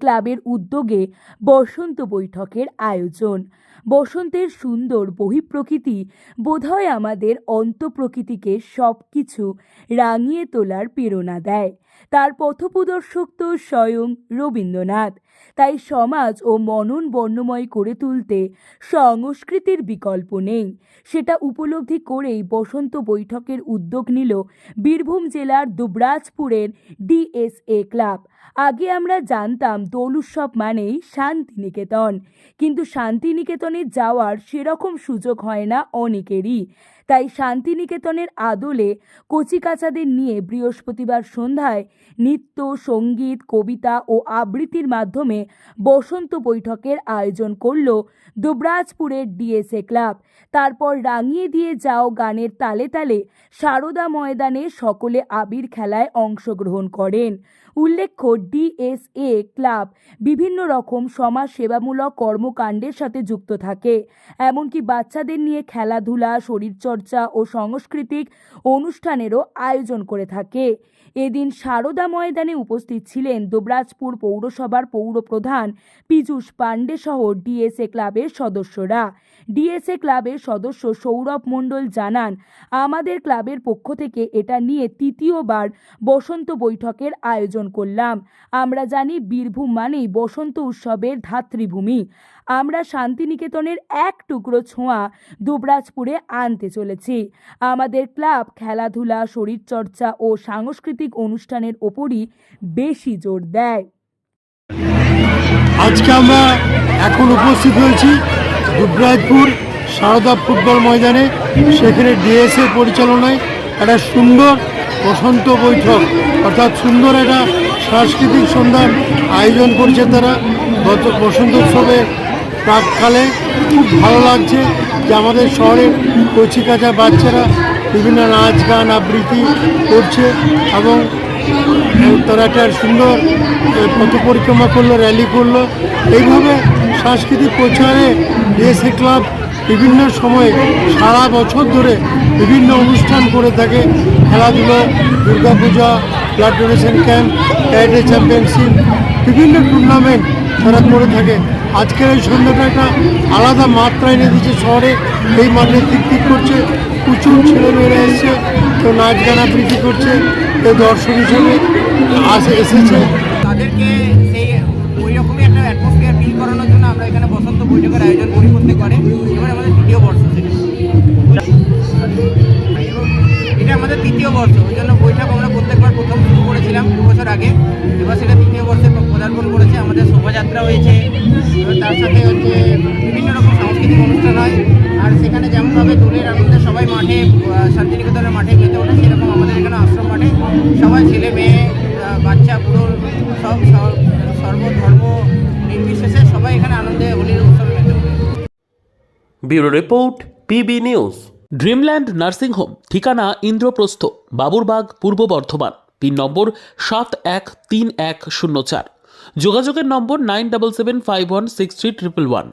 ক্লাবের উদ্যোগে বসন্ত বৈঠকের আয়োজন। বসন্তের সুন্দর বহিঃপ্রকৃতি বোধহয় আমাদের অন্তঃপ্রকৃতিকে সব কিছু রাঙিয়ে তোলার প্রেরণা দেয়। তার পথপ্রদর্শক তো স্বয়ং রবীন্দ্রনাথ। তাই সমাজ ও মনন বর্ণময় করে তুলতে সংস্কৃতির বিকল্প নেই। সেটা উপলব্ধি করেই বসন্ত বৈঠকের উদ্যোগ নিল বীরভূম জেলার দুবরাজপুরের ডিএসএ ক্লাব। আগে আমরা জানতাম দোল উৎসব মানেই শান্তিনিকেতন। কিন্তু শান্তিনিকেতনে যাওয়ার সেরকম সুযোগ হয় না অনেকেরই। তাই শান্তিনিকেতনের আদলে কচিকাচাদের নিয়ে বৃহস্পতিবার সন্ধ্যায় নৃত্য, সংগীত, কবিতা ও আবৃত্তির মাধ্যমে বসন্ত বৈঠকের আয়োজন করল দুবরাজপুরের ডিএসএ ক্লাব। তারপর রাঙিয়ে দিয়ে যাও গানের তালে তালে সারদা ময়দানে সকলে আবির খেলায় অংশগ্রহণ করেন। উল্লেখ্য ডিএসএ ক্লাব বিভিন্ন রকম সমাজ সেবামূলক কর্মকাণ্ডের সাথে যুক্ত থাকে। এমনকি বাচ্চাদের নিয়ে খেলাধুলা, শরীরচর্চা ও সাংস্কৃতিক অনুষ্ঠানেরও আয়োজন করে থাকে। এদিন সারদা ময়দানে উপস্থিত ছিলেন দুবরাজপুর পৌরসভার পৌর প্রধান পীযূষ পাণ্ডে সহ ডিএসএ ক্লাবের সদস্যরা। ডিএসএ ক্লাবের সদস্য সৌরভ মণ্ডল জানান, আমাদের ক্লাবের পক্ষ থেকে এটা নিয়ে তৃতীয়বার বসন্ত বৈঠকের আয়োজন করলাম। আমরা জানি বীরভূম মানেই বসন্ত উৎসবের ধাত্রীভূমি আমরা শান্তিনিকেতনের এক টুকরো ছোঁয়া দুবরাজপুরে আনতে চলেছি। আমাদের ক্লাব খেলাধুলা, শরীরচর্চা ও সাংস্কৃতিক অনুষ্ঠানের ওপরই বেশি জোর দেয়। আজকে আমরা এখন উপস্থিত হয়েছি দুবরাজপুর সারদা ফুটবল ময়দানে, সেখানে ডিএসএ পরিচালনায় একটা সুন্দর বসন্ত বৈঠক, অর্থাৎ সুন্দর একটা সাংস্কৃতিক সন্ধ্যার আয়োজন করছে তারা। গত বসন্ত উৎসবে প্রাককালে খুব ভালো লাগছে যে আমাদের শহরের কচিকাচা বাচ্চারা বিভিন্ন নাচ গান আবৃত্তি করছে এবং তারা একটা সুন্দর পথ পরিক্রমা করল র্যালি করল। এইভাবে সাংস্কৃতিক প্রচারে ডিএসএ ক্লাব বিভিন্ন সময়ে সারা বছর ধরে বিভিন্ন অনুষ্ঠান করে থাকে। খেলাধুলো, Durga Puja blood donation camp karate championship বিভিন্ন টুর্নামেন্ট তারা করে থাকে। আজকের এই সন্ধ্যাটা একটা আলাদা মাত্রা এনে দিচ্ছে শহরে। এই মাঠে ঠিক করছে, প্রচুর ছেলেমেয়েরা এসছে, কেউ নাচ গান আবৃত্তি করছে, কেউ দর্শক হিসেবে আসে এসেছে। সেটা তৃতীয় বর্ষে পদার্পণ করেছে আমাদের শোভাযাত্রা হয়েছে। তার সাথে হচ্ছে বিভিন্ন রকম সাংস্কৃতিক অনুষ্ঠান হয়। আর সেখানে যেমনভাবে দোলের আনন্দে সবাই মাঠে শান্তিনিকেতনের মাঠে মেতে ওঠে সেরকম আমাদের এখানে আশ্রম মাঠে সবাই ছেলে মেয়ে বাচ্চা বুড়ো সব সব- সর্বধর্ম নির্বিশেষে সবাই এখানে আনন্দে হোলির উৎসবে মেতে ওঠে। Bureau report PB news. Dreamland nursing home ঠিকানা ইন্দ্রপ্রস্থ বাবুরবাগ পূর্ব বর্ধমান। পিন নম্বর সাত এক তিন এক শূন্য চার। যোগাযোগের number nine double seven five one six three triple one.